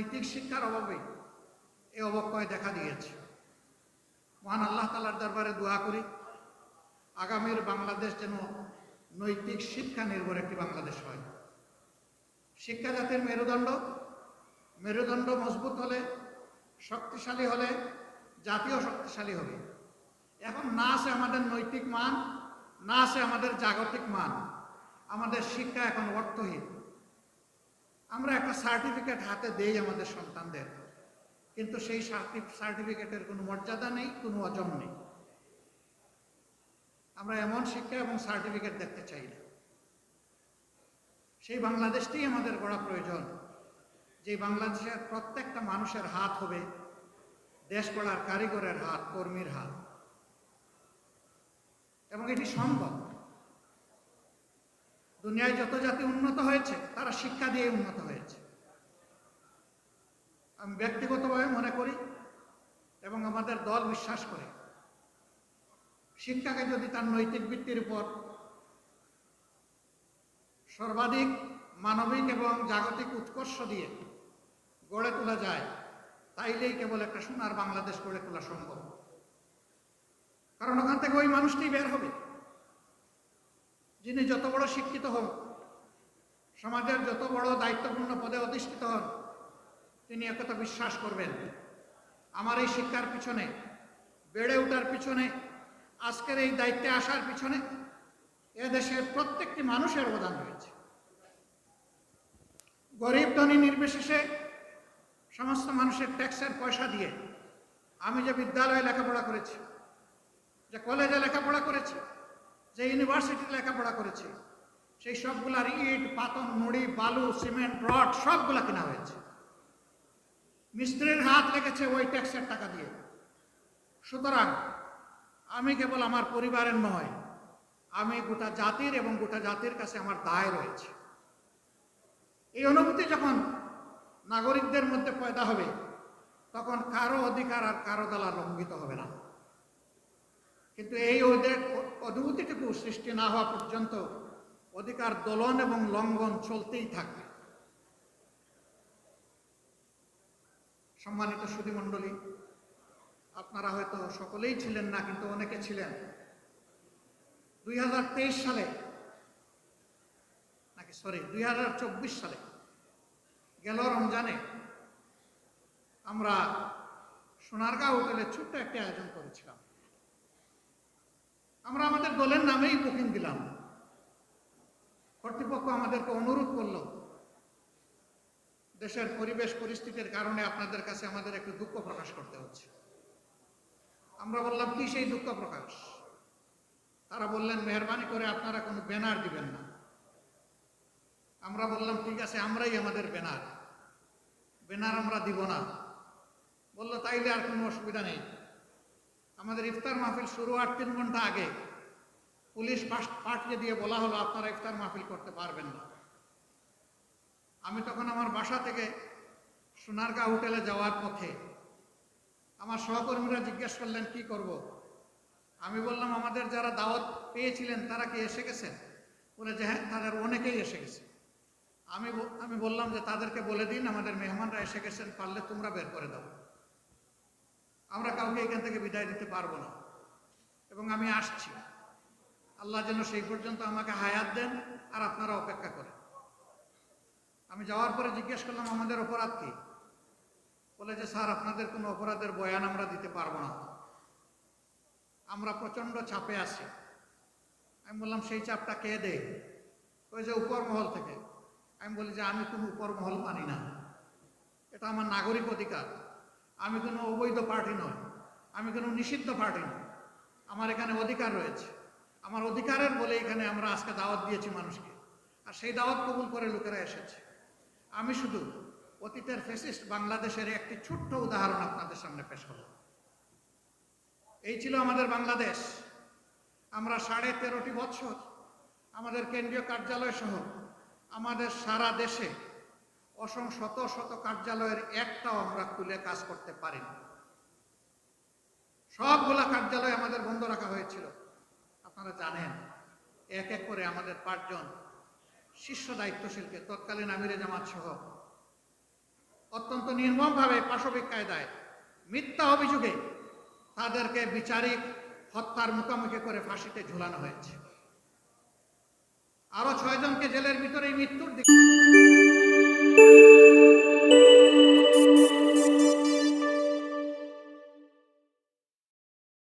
নৈতিক শিক্ষার অভাবে এই অবক্ষয় দেখা দিয়েছে। মহান আল্লাহ তালার দরবারে দোয়া করি, আগামীর বাংলাদেশ যেন নৈতিক শিক্ষা নির্ভর একটি বাংলাদেশ হয়। শিক্ষা জাতির মেরুদণ্ড মেরুদণ্ড মজবুত হলে, শক্তিশালী হলে, জাতীয় শক্তিশালী হবে। এখন না আছে আমাদের নৈতিক মান, না আছে আমাদের জাগতিক মান। আমাদের শিক্ষা এখন অর্থহীন। আমরা একটা সার্টিফিকেট হাতে দেই আমাদের সন্তানদের। কিন্তু সেই সার্টিফিকেটের কোনো মর্যাদা নেই, কোনো ওজন নেই। আমরা এমন শিক্ষা এবং সার্টিফিকেট দেখতে চাই না। সেই বাংলাদেশটাই আমাদের গড়া প্রয়োজন। যে বাংলাদেশের প্রত্যেকটা মানুষের হাত হবে দেশ গড়ার কারিগরের হাত, কর্মীর হাত। এবং এটি সম্ভব। দুনিয়ায় যত জাতি উন্নত হয়েছে, তারা শিক্ষা দিয়ে উন্নত হয়েছে। আমি ব্যক্তিগতভাবে মনে করি এবং আমাদের দল বিশ্বাস করে, শিক্ষাকে যদি তার নৈতিক ভিত্তির উপর সর্বাধিক মানবিক এবং জাগতিক উৎকর্ষ দিয়ে গড়ে তোলা যায়, তাইলেই কেবল একটা সোনার বাংলাদেশ গড়ে তোলা সম্ভব। কারণ ওখান থেকে ওই মানুষটি বের হবে। যিনি যত বড় শিক্ষিত হন, সমাজের যত বড় দায়িত্বপূর্ণ পদে অধিষ্ঠিত হন, তিনি একথা বিশ্বাস করবেন। আমার এই শিক্ষার পিছনে, বেড়ে ওঠার পিছনে, আজকের এই দায়িত্বে আসার পিছনে এদেশের প্রত্যেকটি মানুষের অবদান রয়েছে। গরিব ধনী নির্বিশেষে সমস্ত মানুষের ট্যাক্সের পয়সা দিয়ে আমি যে বিদ্যালয়ে লেখাপড়া করেছি, যে কলেজে লেখাপড়া করেছি যে ইউনিভার্সিটিতে লেখাপড়া করেছি, সেই সবগুলার ইট পাতন মুড়ি, বালু, সিমেন্ট, রড সবগুলা কেনা হয়েছে। মিস্ত্রির হাত লেগেছে ওই ট্যাক্সের টাকা দিয়ে। সুতরাং আমি কেবল আমার পরিবারের নয়, আমি গোটা জাতির এবং গোটা জাতির কাছে আমার দায় রয়েছে। এই অনুভূতি যখন নাগরিকদের মধ্যে পয়দা হবে, তখন কারও অধিকার আর কারও দ্বারা লঙ্ঘিত হবে না। কিন্তু এই অনুভূতিটুকু সৃষ্টি না হওয়া পর্যন্ত অধিকার দোলন এবং লঙ্ঘন চলতেই থাকবে। সম্মানিত সুধীমণ্ডলী, আপনারা হয়তো সকলেই ছিলেন না, কিন্তু অনেকে ছিলেন। দুই হাজার তেইশ সালে, নাকি সরি দুই হাজার চব্বিশ সালে গেল রমজানে আমরা সোনারগাঁও হোটেলে ছোট্ট একটি আয়োজন করেছিলাম। আমরা আমাদের দলের নামেই বুকিং দিলাম। কর্তৃপক্ষ আমাদেরকে অনুরোধ করল, দেশের পরিবেশ পরিস্থিতির কারণে আপনাদের কাছে আমাদের একটু দুঃখ প্রকাশ করতে হচ্ছে। আমরা বললাম, কি সেই দুঃখ প্রকাশ? তারা বললেন, মেহরবানি করে আপনারা কোনো ব্যানার দিবেন না। আমরা বললাম, ঠিক আছে, আমরাই আমাদের ব্যানার। ব্যানার আমরা দিব না। বলল, তাইলে আর কোনো অসুবিধা নেই। আমাদের ইফতার মাহফিল শুরু আট তিন ঘণ্টা আগে। পুলিশ পাঠিয়ে দিয়ে বলা হলো, আপনারা ইফতার মাহফিল করতে পারবেন না। আমি তখন আমার বাসা থেকে সোনারগাঁ হোটেলে যাওয়ার পথে আমার সহকর্মীরা জিজ্ঞেস করলেন, কি করব। আমি বললাম, আমাদের যারা দাওয়াত পেয়েছিলেন, তারা কি এসে গেছেন? বলে, যে হ্যাঁ তাদের অনেকেই এসে গেছে। আমি আমি বললাম যে, তাদেরকে বলে দিন, আমাদের মেহমানরা এসে গেছেন, পারলে তোমরা বের করে দাও। আমরা কাউকে এখান থেকে বিদায় দিতে পারব না। এবং আমি আসছি। আল্লাহ যেন সেই পর্যন্ত আমাকে হায়াত দেন আর আপনারা অপেক্ষা করেন। আমি যাওয়ার পরে জিজ্ঞেস করলাম, আমাদের অপরাধ কি? বলে যে, স্যার, আপনাদের কোনো অপরাধের বয়ান আমরা দিতে পারব না। আমরা প্রচণ্ড চাপে আছি। আমি বললাম, সেই চাপটা কে দেয়? ওই যে উপর মহল থেকে। আমি বলি যে, আমি কোনো উপর মহল মানি না। এটা আমার নাগরিক অধিকার। আমি কোনো অবৈধ পার্টি নয় আমি কোনো নিষিদ্ধ পার্টি নয় আমার এখানে অধিকার রয়েছে। আমার অধিকারের বলে এখানে আমরা আজকে দাওয়াত দিয়েছি মানুষকে। আর সেই দাওয়াত কবুল করে লোকেরা এসেছে। আমি শুধু অতীতের ফেসিস্ট বাংলাদেশের একটি ছোট্ট উদাহরণ আপনাদের সামনে পেশ করলাম এই ছিল আমাদের বাংলাদেশ। আমরা সাড়ে তেরোটি বছর আমাদের কেন্দ্রীয় কার্যালয় সহ আমাদের সারা দেশে অসং শত শত কার্যালয়ের একটাও আমরা খুলে কাজ করতে পারিনি। সবগুলা কার্যালয় আমাদের বন্ধ রাখা হয়েছিল। আপনারা জানেন, এক এক করে আমাদের পাঁচজন শীর্ষ দায়িত্বশীলকে, তৎকালীন আমিরে জামাত সহ অত্যন্ত নির্মমভাবে পাশবিক কায়দায় মিথ্যা অভিযোগে তাদেরকে বিচারিক হত্যার মুখোমুখি করে ফাঁসিতে ঝুলানো হয়েছে। আরও ছয়জনকে জেলের ভিতরেই মৃত্যুর দিকে